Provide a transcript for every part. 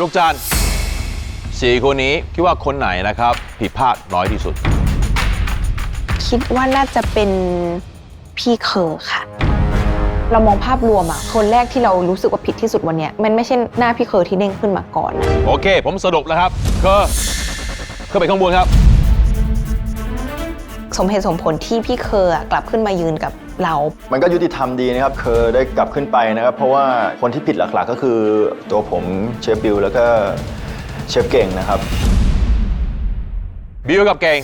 ลูกจันทร์สี่คนนี้คิดว่าคนไหนนะครับ ผิดพลาดน้อยที่สุด คิดว่าน่าจะเป็นพี่เคอค่ะ เรามองภาพรวมอะคนแรกที่เรารู้สึกว่าผิดที่สุดวันเนี้ยมันไม่ใช่หน้าพี่เคอที่เด้งขึ้นมาก่อนนะโอเค ผมสรุปแล้วครับคือขึ้นไปข้างบนครับ สมเหตุสมผลที่พี่เคออะกลับขึ้นมายืนกับ เรามันก็ยุติธรรมดีนะครับเคยได้กลับขึ้นไปนะครับ เพราะว่าคนที่ผิดหลักๆ ก็คือตัวผมเชฟบิวแล้วก็เชฟเก่งนะครับ บิวกับเก่ง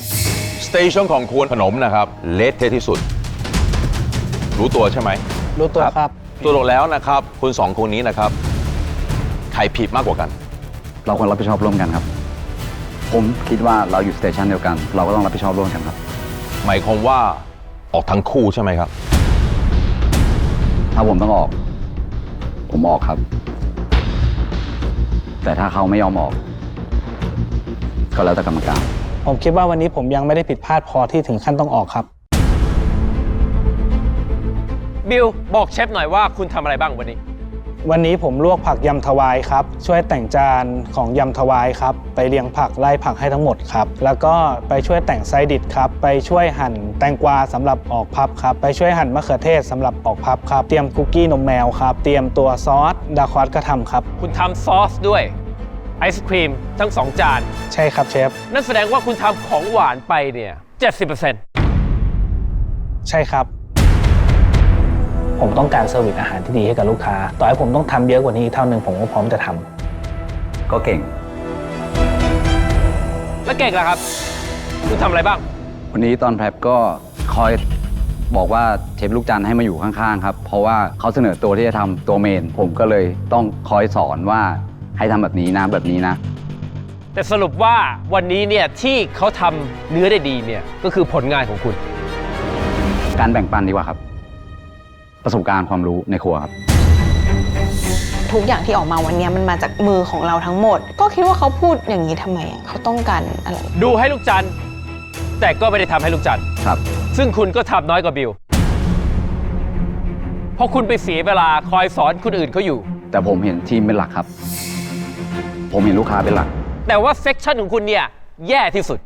สเตชันของคุณขนมนะครับเละเทะที่สุด รู้ตัวใช่ไหมรู้ตัวครับ ตัวลงแล้วนะครับ คุณสองคนนี้นะครับ ใครผิดมากกว่ากัน เราควรรับผิดชอบร่วมกันครับ ผมคิดว่าเราอยู่สเตชันเดียวกัน เราก็ต้องรับผิดชอบร่วมกันครับ หมายความว่า ออกทั้งคู่ใช่ไหมครับ ถ้าผมต้องออก ผมออกครับ แต่ถ้าเขาไม่ยอมออก ก็แล้วแต่กรรมการ ผมคิดว่าวันนี้ผมยังไม่ได้ผิดพลาดพอที่ถึงขั้นต้องออกครับ บิลบอกเชฟหน่อยว่าคุณทำอะไรบ้างวันนี้ วันนี้ผมลวกผักยำถวายครับ ช่วยแต่งจานของยำถวายครับ ไปเรียงผักไล่ผักให้ทั้งหมดครับ แล้วก็ไปช่วยแต่งไซดิชครับ ไปช่วยหั่นแตงกวาสำหรับออกพับครับ ไปช่วยหั่นมะเขือเทศสำหรับออกพับครับ เตรียมคุกกี้นมแมวครับ เตรียมตัวซอสดาควอสก็ทำครับ คุณทำซอสด้วยไอศครีมทั้งสองจาน ใช่ครับเชฟ นั่นแสดงว่าคุณทำของหวานไปเนี่ย 70%ใช่ครับ ผมต้องการเซอร์วิสอาหารที่ดีให้กับลูกค้า ต่อให้ผมต้องทำเยอะกว่านี้อีกเท่านึงผมก็พร้อมจะทำก็เก่ง แล้วเก่งล่ะครับคุณทำอะไรบ้าง วันนี้ตอนแพรบก็คอยบอกว่าเชฟลูกจันทร์ให้มาอยู่ข้างๆครับ เพราะว่าเขาเสนอตัวที่จะทำตัวเมน ผมก็เลยต้องคอยสอนว่าให้ทำแบบนี้นะแบบนี้นะ แต่สรุปว่าวันนี้เนี่ยที่เขาทำเนื้อได้ดีเนี่ยก็คือผลงานของคุณ การแบ่งปันดีกว่าครับ ประสบการณ์ความรู้ในครัวครับ ทุกอย่างที่ออกมาวันเนี้ยมันมาจากมือของเราทั้งหมด ก็คิดว่าเขาพูดอย่างนี้ทำไมอะเขาต้องการอะไร ดูให้ลูกจันทร์แต่ก็ไม่ได้ทำให้ลูกจันทร์ครับ ซึ่งคุณก็ทำน้อยกว่าบิลเพราะคุณไปเสียเวลาคอยสอนคนอื่นเขาอยู่ แต่ผมเห็นทีมเป็นหลักครับ ผมเห็นลูกค้าเป็นหลัก แต่ว่าเซกชันของคุณเนี่ยแย่ที่สุด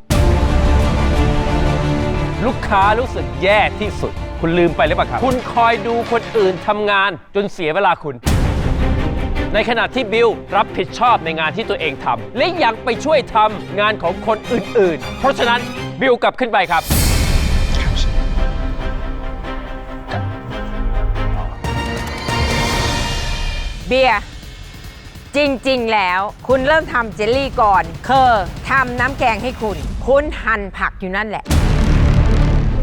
ลูกค้ารู้สึกแย่ที่สุด คุณลืมไปหรือเปล่าครับ คุณคอยดูคนอื่นทำงานจนเสียเวลาคุณ ในขณะที่บิลรับผิดชอบในงานที่ตัวเองทำและยังไปช่วยทำงานของคนอื่นๆ เพราะฉะนั้นบิลกลับขึ้นไปครับ เบียร์จริง ๆ แล้ว คุณเริ่มทำเจลลี่ก่อน เคอทำน้ำแกงให้คุณ คุณหั่นผักอยู่นั่นแหละ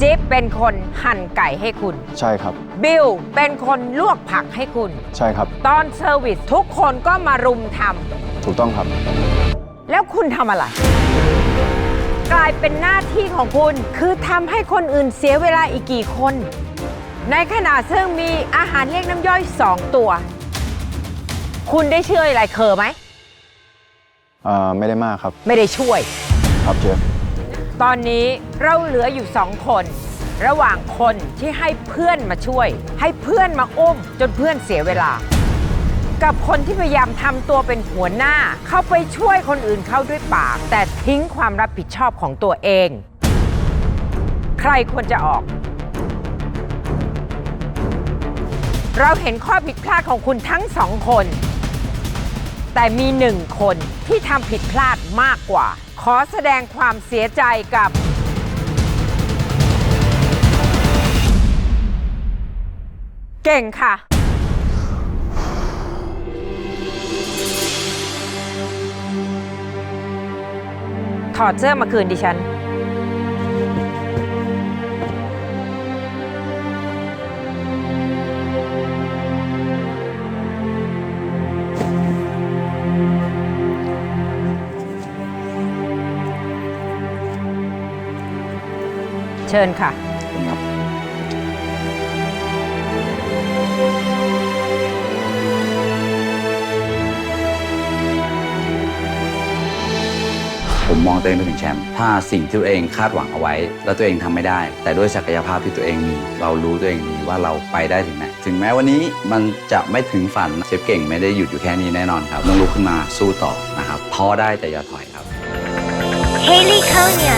จิ๊บเป็นคนหั่นไก่ให้คุณ ใช่ครับ บิลเป็นคนลวกผักให้คุณ ใช่ครับ ตอนเซอร์วิสทุกคนก็มารุมทถูกต้องครับำแล้วคุณทำอะไร กลายเป็นหน้าที่ของคุณคือทำให้คนอื่นเสียเวลาอีกกี่คน ในขณะซึ่งมีอาหารเรียกน้ำย่อยสองตัว คุณได้ช่วยอะไรเคอไหมอ่าไม่ได้มากครับ ไม่ได้ช่วย ครับเชฟ ตอนนี้เราเหลืออยู่สองคน ระหว่างคนที่ให้เพื่อนมาช่วย ให้เพื่อนมาอุ้มจนเพื่อนเสียเวลา กับคนที่พยายามทำตัวเป็นหัวหน้า เข้าไปช่วยคนอื่นเข้าด้วยปาก แต่ทิ้งความรับผิดชอบของตัวเอง ใครควรจะออก เราเห็นข้อผิดพลาดของคุณทั้งสองคน แต่มีหนึ่งคนที่ทำผิดพลาดมากกว่า ขอแสดงความเสียใจกับ เก่งค่ะ ถอดเสื้อมาคืนดิฉัน เชิญค่ะผมมองตัวเองไปถึงแชมป์ถ้าสิ่งที่ตัวเองคาดหวังเอาไว้ แล้วตัวเองทำไม่ได้ แต่ด้วยศักยภาพที่ตัวเองมี เรารู้ตัวเองดีว่าเราไปได้ถึงไหนถึงแม้วันนี้มันจะไม่ถึงฝันเชฟเก่งไม่ได้หยุดอยู่แค่นี้แน่นอนครับต้องลุกขึ้นมาสู้ต่อนะครับท้อได้แต่อย่าถอยครับ Haley Konya,